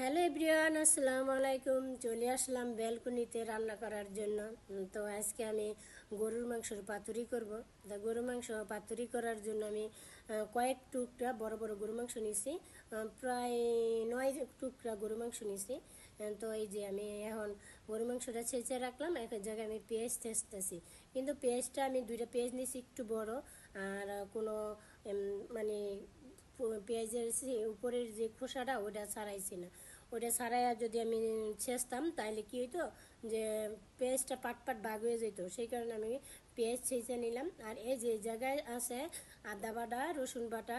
Hello everyone, আসসালামু আলাইকুম। চলে আসলাম ব্যালকনিতে রান্না করার জন্য। তো আজকে আমি গরুর মাংসের পাতুরি করব। তা গরুর মাংস পাতুরি করার জন্য আমি কয়েক টুকরা বড় বড় গরু মাংস নিয়েছি প্রায় নয় টুকরা গরু মাংস নিয়েছি তো এই যে আমি এখন গরু মাংসটা ছেঁচে রাখলাম। এক জায়গায় আমি পেঁয়াজ তেসতেছি কিন্তু পেঁয়াজটা আমি দুইটা পেঁয়াজ নিয়েছি একটু বড়। আর কোনো মানে পেঁয়াজের উপরের যে খোসাটা ওটা ছাড়াইছি না। ওটা ছাড়াইয়া যদি আমি ছেঁচতাম তাহলে কি হইতো যে পেঁয়াজটা পাট পাট ভাগ হয়ে যেত। সেই কারণে আমি পেঁয়াজ ছেঁচে নিলাম। আর এই যে জায়গায় আছে আদা বাটা, রসুন বাটা,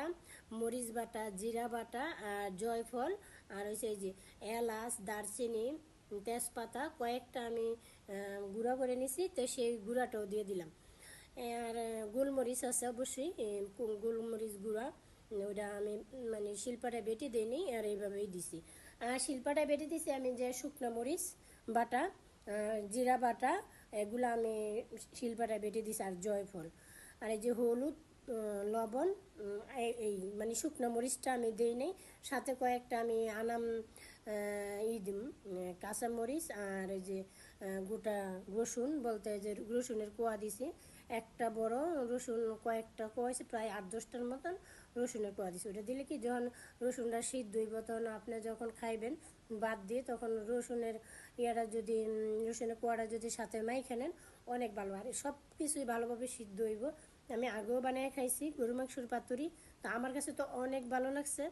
মরিচ বাটা, জিরা বাটা আর জয়ফল আর হচ্ছে এই যে এলাচ, দারচিনি, তেজপাতা কয়েকটা আমি গুঁড়া করে নিছি। তো সেই গুঁড়াটাও দিয়ে দিলাম। আর গোলমরিচ আছে অবশ্যই গোলমরিচ গুঁড়া। ওটা আমি মানে শিল্পাটা বেটে দিইনি আর এইভাবেই দিছি। আর শিল্পাটা বেটে দিছি আমি যে শুকনো মরিচ, বাটা জিরা বাটা, এগুলো আমি শিল্পাটা বেটে দিছি আর জয়ফল। আর এই যে হলুদ লবণ এই- মানে শুকনো মরিচটা আমি দিই নাই সাথে কয়েকটা আমি আনাম ই দিম কাঁচা মরিচ আর এই যে গোটা রসুন বলতে যে রসুনের কোয়া দিছি। একটা বড় রসুন কয়েকটা কোয়াইছে প্রায় আট দশটার মতন। রসুনের কোয়া দিছি। ওটা দিলে কি যখন রসুনটা সিদ্ধ হইব, তখন আপনি যখন খাইবেন বাদ দিয়ে, তখন রসুনের ইয়াটা যদি রসুনের কোয়াটা যদি সাথে মাই খেলেন অনেক ভালো। আর সব কিছুই ভালোভাবে সিদ্ধ হইব। আমি আগেও বানিয়ে খাইছি, গরু মাংসর পাতুরি। তো আমার কাছে তো অনেক ভালো লাগছে।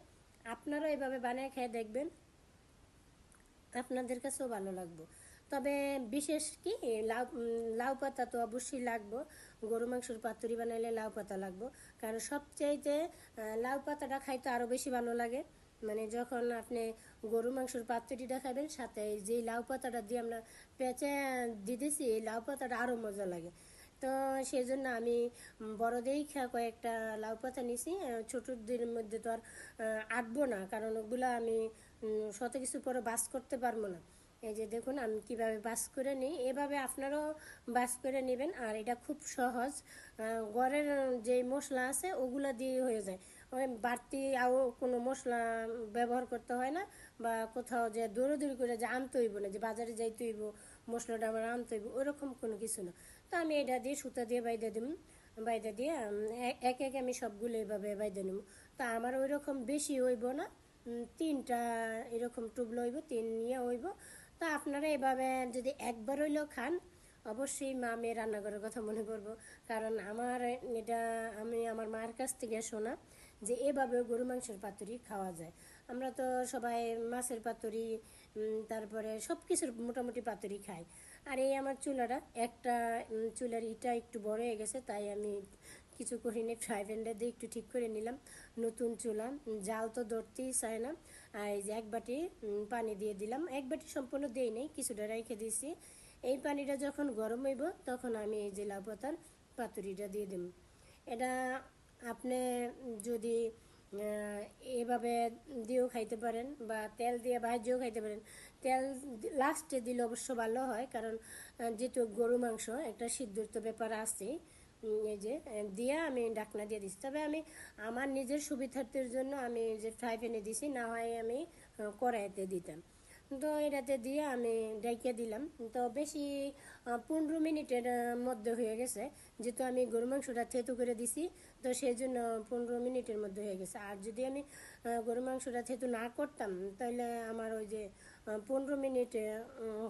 আপনারাও এভাবে বানিয়ে খেয়ে দেখবেন। আপনাদের কাছেও ভালো লাগবে। তবে বিশেষ কি, লাউ লাউ পাতা তো অবশ্যই লাগবো। গরু মাংসের পাতুরি বানাইলে লাউ পাতা লাগবো। কারণ সবচাইতে লাউ পাতাটা খাইতে আরও বেশি ভালো লাগে। মানে যখন আপনি গরু মাংসের পাতুরিটা খাবেন সাথে যে লাউ পাতাটা দিয়ে আমরা পেঁচে দিতেছি, এই লাউ পাতাটা আরও মজা লাগে। তো সেই জন্য আমি বড়দেরই খা, কয়েকটা লাউ পাতা নিছি। ছোটদের মধ্যে তো আর আঁটবো না। কারণ ওগুলো আমি শত কিছু পরে বাস করতে পারব না। এই যে দেখুন, আমি কীভাবে বাস করে নিই। এভাবে আপনারাও বাস করে নেবেন, আর এটা খুব সহজ। ঘরের যে মশলা আছে, ওগুলো দিয়ে হয়ে যায়। ওই বাড়তি আও কোনো মশলা ব্যবহার করতে হয় না, বা কোথাও যে দৌড়াদৌড়ি করে যে আনতে হইব না, যে বাজারে যাইতে হইব, মশলাটা আমার আনতে হইব, ওরকম কোনো কিছু না। তো আমি এটা দিয়ে সুতা দিয়ে বাইদে দিম বাইদে দিয়ে এক এক আমি সবগুলো এইভাবে বাইদে নেব। তা আমার ওই রকম বেশি হইব না তিনটা এরকম টুবলো হইব, তিন নিয়ে হইব। তা আপনারা এভাবে যদি একবার হইলেও খান, অবশ্যই মা মেয়ে রান্নাঘরের কথা মনে করব। কারণ আমার এটা আমি আমার মায়ের কাছ থেকে শোনা যে এভাবেও গরু মাংসের পাতুরি খাওয়া যায়। আমরা তো সবাই মাছের পাতুরি তারপরে সব কিছুর মোটামুটি পাতুরি খাই। আর এই আমার চুলাটা, একটা চুলার ইটা একটু বড় হয়ে গেছে, তাই আমি কিছু করিনি ফ্রাই প্যানটা দিয়ে একটু ঠিক করে নিলাম। নতুন চুলা জাল তো ধরতেই চায় না। আর এই যে এক বাটি পানি দিয়ে দিলাম। এক বাটি সম্পূর্ণ দিই নেই কিছুটা রেখে দিয়েছি। এই পানিটা যখন গরম হইব তখন আমি এই যে লাউ পাতার পাতুরিটা দিয়ে দিব এটা আপনি যদি এভাবে দিয়েও খাইতে পারেন বা তেল দিয়ে ভাজিও খাইতে পারেন। তেল লাস্টে দিলে অবশ্য ভালো হয় কারণ যেহেতু গরু মাংস একটা সিদ্ধর তো ব্যাপার আছে উম, এই যে দিয়ে আমি ডাকনা দিয়ে দিচ্ছি তবে আমি আমার নিজের সুবিধার্থের জন্য আমি যে ফ্রাই প্যানে দিছি, না হয় আমি কড়াইতে দিতাম। তো এটাতে দিয়ে আমি ডাইকে দিলাম। তো বেশি পনেরো মিনিটের মধ্যে হয়ে গেছে। যেহেতু আমি গরু মাংসটা থেতু করে দিছি, তো সেই জন্য পনেরো মিনিটের মধ্যে হয়ে গেছে। আর যদি আমি গরু মাংসটা থেতু না করতাম তাহলে আমার ওই যে পনেরো মিনিটে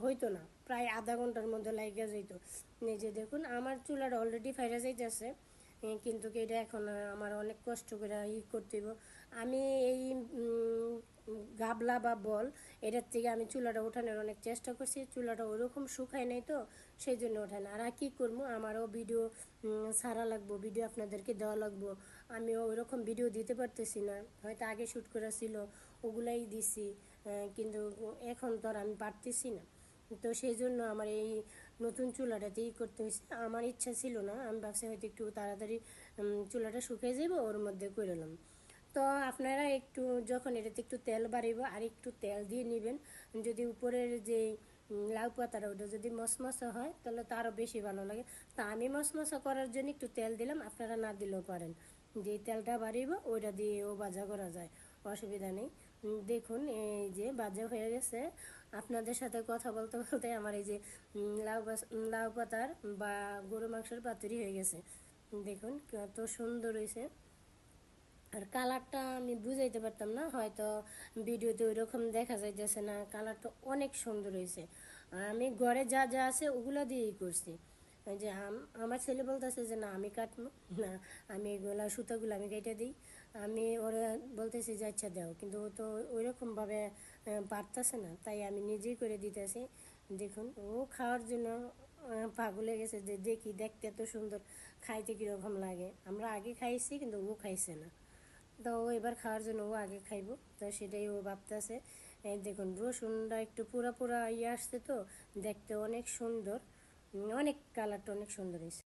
হইতো না। প্রায় আধা ঘণ্টার মধ্যে লাগে যেত যে দেখুন, আমার চুলাটা অলরেডি ফাইরা যাইতেছে কিন্তু এটা এখন আমার অনেক কষ্ট করে ই করতে আমি এই গাবলা বা বল, এটার থেকে আমি চুলাটা ওঠানোর অনেক চেষ্টা করছি। চুলাটা ওরকম শুকায় নাই তো সেই জন্য ওঠায় না। আর আর কী করব? আমারও ভিডিও সারা লাগবো, ভিডিও আপনাদেরকে দেওয়া লাগবো। আমিও ওইরকম ভিডিও দিতে পারতেছি না। হয়তো আগে শ্যুট করা ছিল, ওগুলাই দিছি। কিন্তু এখন তো আর আমি পারতেছি না। তো সেই জন্য আমার এই নতুন চুলাটাতেই করতে হয়েছে আমার ইচ্ছা ছিল না, আমি ভাবছি হয়তো একটু তাড়াতাড়ি চুলাটা শুকিয়ে যাব ওর মধ্যে করে নিলাম। তো আপনারা একটু যখন এটাতে একটু তেল বাড়িব আর একটু তেল দিয়ে নেবেন, যদি উপরের যে লাউ পাতাটা, ওটা যদি মশমশা হয়, তাহলে তো আরও বেশি ভালো লাগে। তা আমি মশমশা করার জন্য একটু তেল দিলাম, আপনারা না দিলেও পারেন যে তেলটা বাড়িব ওইটা দিয়েও ভাজা করা যায়। অসুবিধা নেই। দেখুন, এই যে বাজে হয়ে গেছে, আপনাদের সাথে কথা বলতে বলতে আমার এই যে লাউ লাউ পাতার বা গরু মাংসের পাতুরি হয়ে গেছে। দেখুন, কত সুন্দর হয়েছে। আর কালারটা আমি বুঝাইতে পারতাম না, হয়তো ভিডিওতে ওই রকম দেখা যাইতেছে না, কালারটা অনেক সুন্দর হয়েছে। আর আমি ঘরে যা যা আছে ওগুলো দিয়েই করছি। যে আম- আমার ছেলে বলতেছে যে, না, আমি কাটবো, না, আমি এগুলা সুতোগুলো আমি কেটে দিই। আমি ওরা বলতেছি যে আচ্ছা দাও। কিন্তু ও তো ওই রকমভাবে পারতেছে না। তাই আমি নিজেই করে দিতেছি। দেখুন, ও খাওয়ার জন্য পাগল গেছে যে, দেখি, দেখতে এত সুন্দর। খাইতে কীরকম লাগে? আমরা আগে খাইছি, কিন্তু ও খাইছে না। তো ও এবার খাওয়ার জন্য ও আগে খাইবো। তো সেটাই ও ভাবতেছে। দেখুন, রসুনটা একটু পুরা পুরা ইয়ে আসছে তো, দেখতে অনেক সুন্দর। অনেক কালারটা অনেক সুন্দর হয়েছে।